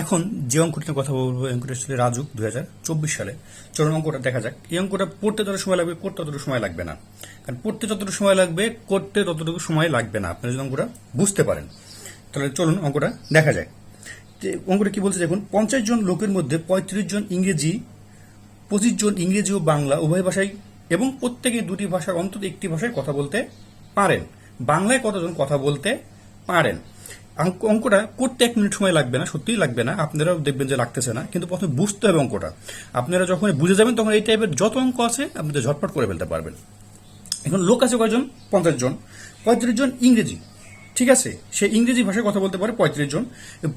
এখন যে অঙ্কটির কথা বলব অঙ্কটা ছিল হাজার চব্বিশ সালে। চলুন অঙ্কটা দেখা যাক। এই অঙ্কটা পড়তে যত সময় লাগবে, করতে ততটুকু সময় লাগবে না। কারণ পড়তে যতটুকু সময় লাগবে, করতে ততটুকু সময় লাগবে না। আপনারা যদি অঙ্কটা বুঝতে পারেন, তাহলে চলুন অঙ্কটা দেখা যায় যে অঙ্কটা কি বলছে দেখুন, পঞ্চাশ জন লোকের মধ্যে পঁয়ত্রিশ জন ইংরেজি, পঁচিশ জন ইংরেজি ও বাংলা উভয় ভাষায় এবং প্রত্যেকে দুটি ভাষার অন্তত একটি ভাষায় কথা বলতে পারেন। বাংলায় কতজন কথা বলতে পারেন? অঙ্কটা করতে এক মিনিট সময় লাগবে না, সত্যিই লাগবে না। আপনারাও দেখবেন যে লাগতেছে না। কিন্তু প্রথমে বুঝতে হবে অঙ্কটা। আপনারা যখন বুঝে যাবেন, তখন এই টাইপের যত অঙ্ক আছে আপনাদের ঝটপট করে ফেলতে পারবেন। এখন লোক আছে কয়জন? পঞ্চাশ জন। পঁয়ত্রিশ জন ইংরেজি। ঠিক আছে? সে ইংরেজি ভাষায় কথা বলতে পারে পঁয়ত্রিশ জন।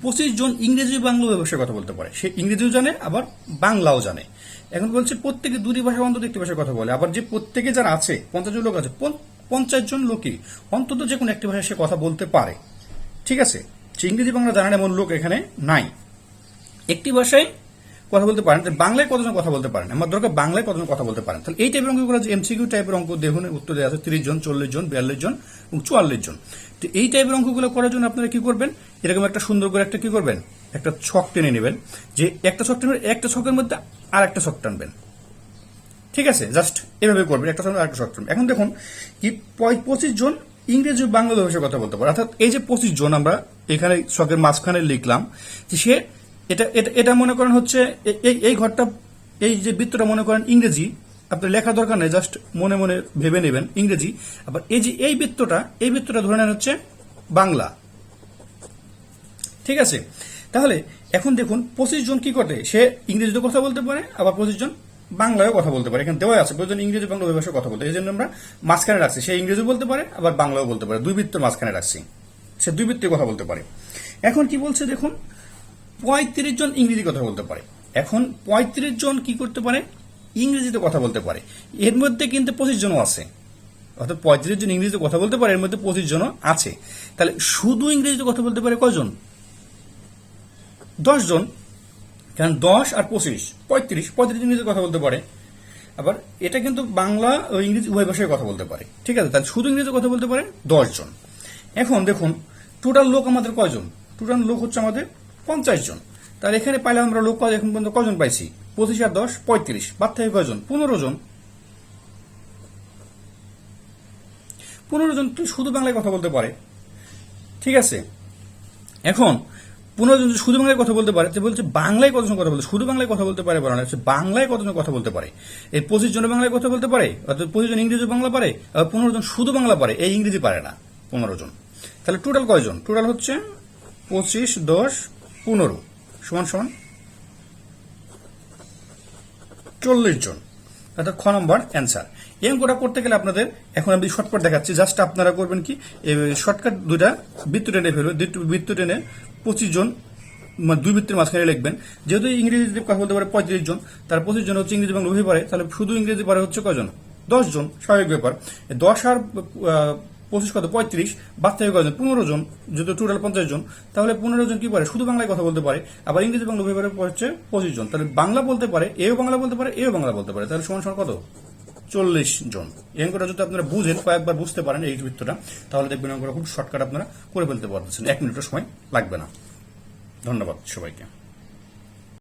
পঁচিশ জন ইংরেজি বাংলা ভাষায় কথা বলতে পারে। সে ইংরেজিও জানে, আবার বাংলাও জানে। এখন বলছে প্রত্যেকে দুটি ভাষা অন্তত একটি ভাষায় কথা বলে। আবার যে প্রত্যেকে যারা আছে, পঞ্চাশ জন লোক আছে পঞ্চাশ জন লোকই অন্তত যে কোনো একটি ভাষায় সে কথা বলতে পারে। ঠিক আছে, ইংরেজি বাংলা জানেন এমন লোক এখানে নাই। একটি ভাষায় কথা বলতে পারেন বাংলায় কতজন কথা বলতে পারেন? আমার দরকার বাংলায় কতজন কথা বলতে পারেন? তাহলে এই টাইপের অঙ্কগুলো যে এমসিকিউ টাইপের অঙ্ক, দেখুন, উত্তর দেওয়া আছে, তিরিশ জন, চল্লিশ জন, বিয়াল্লিশ জন এবং চুয়াল্লিশ জন। তো এই টাইপের অঙ্কগুলো করার জন্য আপনারা কি করবেন? এরকম একটা সুন্দর করে একটা কি করবেন? একটা ছক টেনে নেবেন, যে একটা ছক টেনে একটা ছকের মধ্যে আর একটা ছক টানবেন। ঠিক আছে, জাস্ট এভাবে করবেন, একটা সময় একটা শর্ট এখন দেখুন, কি পঁচিশ জন ইংরেজি ও বাংলা ভাষায় কথা বলতে পারে। অর্থাৎ এই যে পঁচিশ জন আমরা এখানে শখের মাঝখানে লিখলাম সে এটা এটা মনে করেন হচ্ছে এই এই ঘরটা, এই যে বৃত্তটা মনে করেন ইংরেজি। আপনার লেখা দরকার নেই, জাস্ট মনে মনে ভেবে নেবেন, ইংরেজি। আবার এই যে এই বৃত্তটা এই বৃত্তটা ধরে নেন হচ্ছে বাংলা। ঠিক আছে? তাহলে এখন দেখুন, পঁচিশ জন কি করে সে ইংরেজিতে কথা বলতে পারে, আবার পঁচিশ জন বাংলায়ও কথা বলতে পারে, এখানে দেওয়া আছে প্রয়োজন ইংরেজি বাংলা ভাষায় কথা বলতে এই জন্য আমরা মাঝখানে রাখছি, সে ইংরেজি বলতে পারে, আবার বাংলাও বলতে পারে, দুই বৃত্তের মাঝখানে রাখছি, সে দুই বৃত্তে কথা বলতে পারে। এখন কি বলছে দেখুন, পঁয়ত্রিশ জন ইংরেজি কথা বলতে পারে, এখন পঁয়ত্রিশ জন কি করতে পারে, ইংরেজিতে কথা বলতে পারে, এর মধ্যে কিন্তু পঁচিশ জনও আছে, অর্থাৎ পঁয়ত্রিশ জন ইংরেজিতে কথা বলতে পারে, এর মধ্যে পঁচিশ জনও আছে, তাহলে শুধু ইংরেজিতে কথা বলতে পারে কয়জন? দশ জন। কারণ দশ আর পঁচিশ, পঁয়ত্রিশ পঁয়ত্রিশ ইংরেজিতে কথা বলতে পারে। আবার এটা কিন্তু বাংলা ও ইংরেজি উভয় ভাষায় কথা বলতে পারে। ঠিক আছে? তাহলে শুধু ইংরেজিতে কথা বলতে পারে দশ জন। এখন দেখুন টোটাল লোক আমাদের কয়জন? টোটাল লোক হচ্ছে আমাদের পঞ্চাশ জন। তাহলে এখানে পাইলে আমরা লোক এখন পর্যন্ত কজন পাইছি? পঁচিশ আর দশ, পঁয়ত্রিশ। বাদ থেকে কয়জন? পনেরো জন। পনেরো জন শুধু বাংলায় কথা বলতে পারে। ঠিক আছে? এখন পনেরো জন শুধু বাংলায় কথা বলতে পারে বলছে বাংলায় কতজন কথা বলতে, শুধু বাংলায় কথা বলতে পারে বলা হচ্ছে বাংলায় কতজন কথা বলতে পারে? এই পঁচিশ জন বাংলায় কথা বলতে পারে, অর্থাৎ পঁচিশ জন ইংরেজি বাংলা পারে পনেরো জন শুধু বাংলা পারে, এই ইংরেজি পারে না, পনেরো জন। তাহলে টোটাল কয়জন? টোটাল হচ্ছে পঁচিশ, দশ, পনেরো, সমান সমান চল্লিশ জন। অর্থাৎ খ নম্বর অ্যান্সার এম কোটা করতে গেলে আপনাদের এখন আমি শর্টকাট দেখাচ্ছি জাস্ট আপনারা করবেন কি শর্টকাট দুইটা বৃত্ত টেনে ফেলবেন দুই- বৃত্ত টেনে পঁচিশ জন দুই বৃত্তের মাঝখানে লিখবেন। যেহেতু ইংরেজিতে কথা বলতে পারে পঁয়ত্রিশ জন, তার পঁচিশ জন হচ্ছে ইংরেজি বাংলা উভয় পারে তাহলে শুধু ইংরেজি পারে হচ্ছে কজন দশ জন, স্বাভাবিক ব্যাপার। দশ আর পঁচিশ কত? পঁয়ত্রিশ, বাদ থেকে কয়জন? পনেরো জন, যেহেতু টোটাল পঞ্চাশ জন, তাহলে পনেরো জন কি পারে শুধু বাংলায় কথা বলতে পারে, আবার ইংরেজি বাংলা উভয় পারে হচ্ছে পঁচিশ জন। তাহলে বাংলা বলতে পারে, এও বাংলা বলতে পারে, এও বাংলা বলতে পারে। তাহলে সমান সমান কত? চল্লিশ জন। এই অঙ্কটা যদি আপনারা বুঝেন, কয়েকবার বুঝতে পারেন এই বৃত্তটা তাহলে দেখবেন অঙ্কটা খুব শর্টকাট আপনারা করে ফেলতে পারতেছেন। এক মিনিটের সময় লাগবে না। ধন্যবাদ সবাইকে।